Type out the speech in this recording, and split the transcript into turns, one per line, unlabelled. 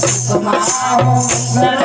सुखमा हो नर